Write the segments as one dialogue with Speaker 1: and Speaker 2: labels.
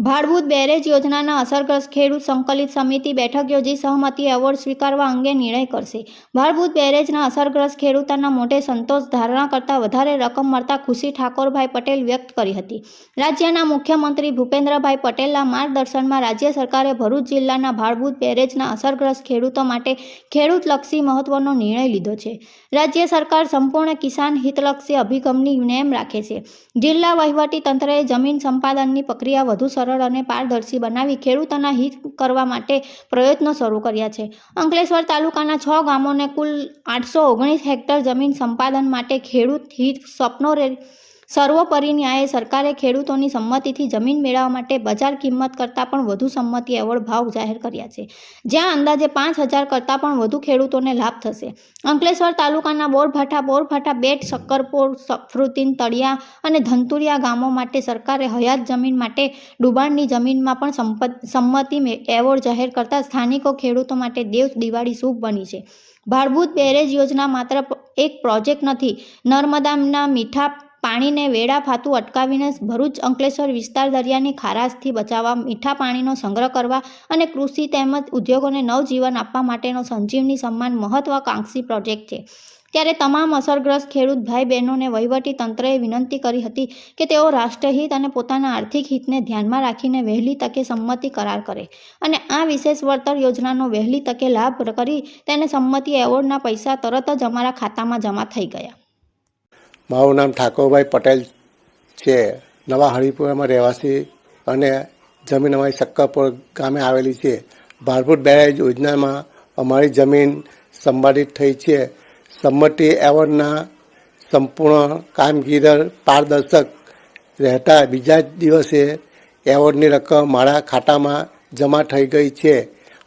Speaker 1: Bhadbhut barrage યોજનાના અસરગ્રસ્ત ખેડૂત સંકલિત સમિતિ બેઠક યોજી સહમતી એવોર્ડ સ્વીકારવા અંગે નિર્ણય કરશે. ભાડભૂત બેરેજના અસરગ્રસ્ત ખેડૂતોના મોઢે સંતોષ ધારણા કરતાં વધારે રકમ મળતા ખુશી ઠાકોરભાઈ પટેલ વ્યક્ત કરી હતી. રાજ્યના મુખ્યમંત્રી ભૂપેન્દ્રભાઈ પટેલના માર્ગદર્શનમાં રાજ્ય સરકારે ભરૂચ જિલ્લાના ભાડભૂત બેરેજના અસરગ્રસ્ત ખેડૂતો માટે ખેડૂતલક્ષી મહત્વનો નિર્ણય લીધો છે. રાજ્ય સરકાર સંપૂર્ણ કિસાન હિતલક્ષી અભિગમની નેમ રાખે છે. જિલ્લા વહીવટી તંત્રએ જમીન સંપાદનની પ્રક્રિયા વધુ સરળ અને પારદર્શી બનાવી ખેડૂતોના હિત કરવા માટે પ્રયત્નો શરૂ કર્યા છે. અંકલેશ્વર તાલુકાના છ ગામોને કુલ આઠસો ઓગણીસ હેક્ટર જમીન સંપાદન માટે ખેડૂત હિત સ્વપ્નો સર્વોપરી ન્યાયે સરકારે ખેડૂતોની સંમતિથી જમીન મેળવવા માટે બજાર કિંમત કરતાં પણ વધુ સંમતિ એવોર્ડ ભાવ જાહેર કર્યા છે. જ્યાં અંદાજે પાંચ હજાર કરતાં પણ વધુ ખેડૂતોને લાભ થશે. અંકલેશ્વર તાલુકાના બોરભાઠા બોરભાઠા બેટ, શક્કરપોર, સફરુદ્દીન, તળિયા અને ધંતુરિયા ગામો માટે સરકારે હયાત જમીન માટે ડુબાણની જમીનમાં પણ સંમતિ એવોર્ડ જાહેર કરતાં સ્થાનિકો ખેડૂતો માટે દેવ દિવાળી શુભ બની છે. ભાડભૂત બેરેજ યોજના માત્ર એક પ્રોજેક્ટ નથી, નર્મદાના મીઠા પાણીને વેડા ફાતું અટકાવીને ભરૂચ અંકલેશ્વર વિસ્તાર દરિયાની ખારાશથી બચાવવા, મીઠા પાણીનો સંગ્રહ કરવા અને કૃષિ તેમજ ઉદ્યોગોને નવજીવન આપવા માટેનો સંજીવની સન્માન મહત્વાકાંક્ષી પ્રોજેક્ટ છે. ત્યારે તમામ અસરગ્રસ્ત ખેડૂત ભાઈ બહેનોને વહીવટી તંત્રએ વિનંતી કરી હતી કે તેઓ રાષ્ટ્રહિત અને પોતાના આર્થિક હિતને ધ્યાનમાં રાખીને વહેલી તકે સંમતિ કરાર કરે અને આ વિશેષ વળતર યોજનાનો વહેલી તકે લાભ કરી તેને સંમતિ એવોર્ડના પૈસા તરત જ અમારા ખાતામાં જમા થઈ ગયા.
Speaker 2: મારું નામ ઠાકોરભાઈ પટેલ છે. નવા હરિપુરામાં રહેવાસી અને જમીન અમારી શક્કરપુર ગામે આવેલી છે. ભારભૂત બેરેજ યોજનામાં અમારી જમીન સંપાદિત થઈ છે. સંમતિ એવોર્ડના સંપૂર્ણ કામગીરી પારદર્શક રહેતા બીજા જ દિવસે એવોર્ડની રકમ મારા ખાતામાં જમા થઈ ગઈ છે.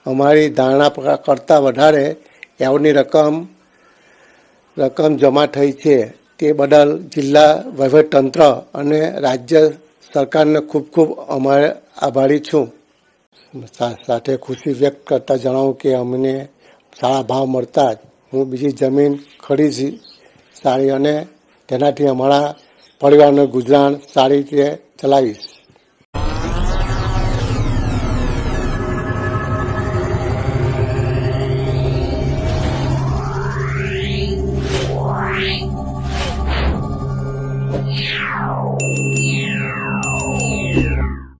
Speaker 2: અમારી ધારણા કરતાં વધારે એવોર્ડની રકમ રકમ જમા થઈ છે. તે બદલ જિલ્લા વહીવટતંત્ર અને રાજ્ય સરકારને ખૂબ ખૂબ અમારે આભારી છું. સાથે ખુશી વ્યક્ત કરતા જણાવું કે અમને સારા ભાવ મળતા જ હું બીજી જમીન ખરીદી સારી અને તેનાથી અમારા પરિવારનું ગુજરાન સારી રીતે ચલાવીશ. Yeah.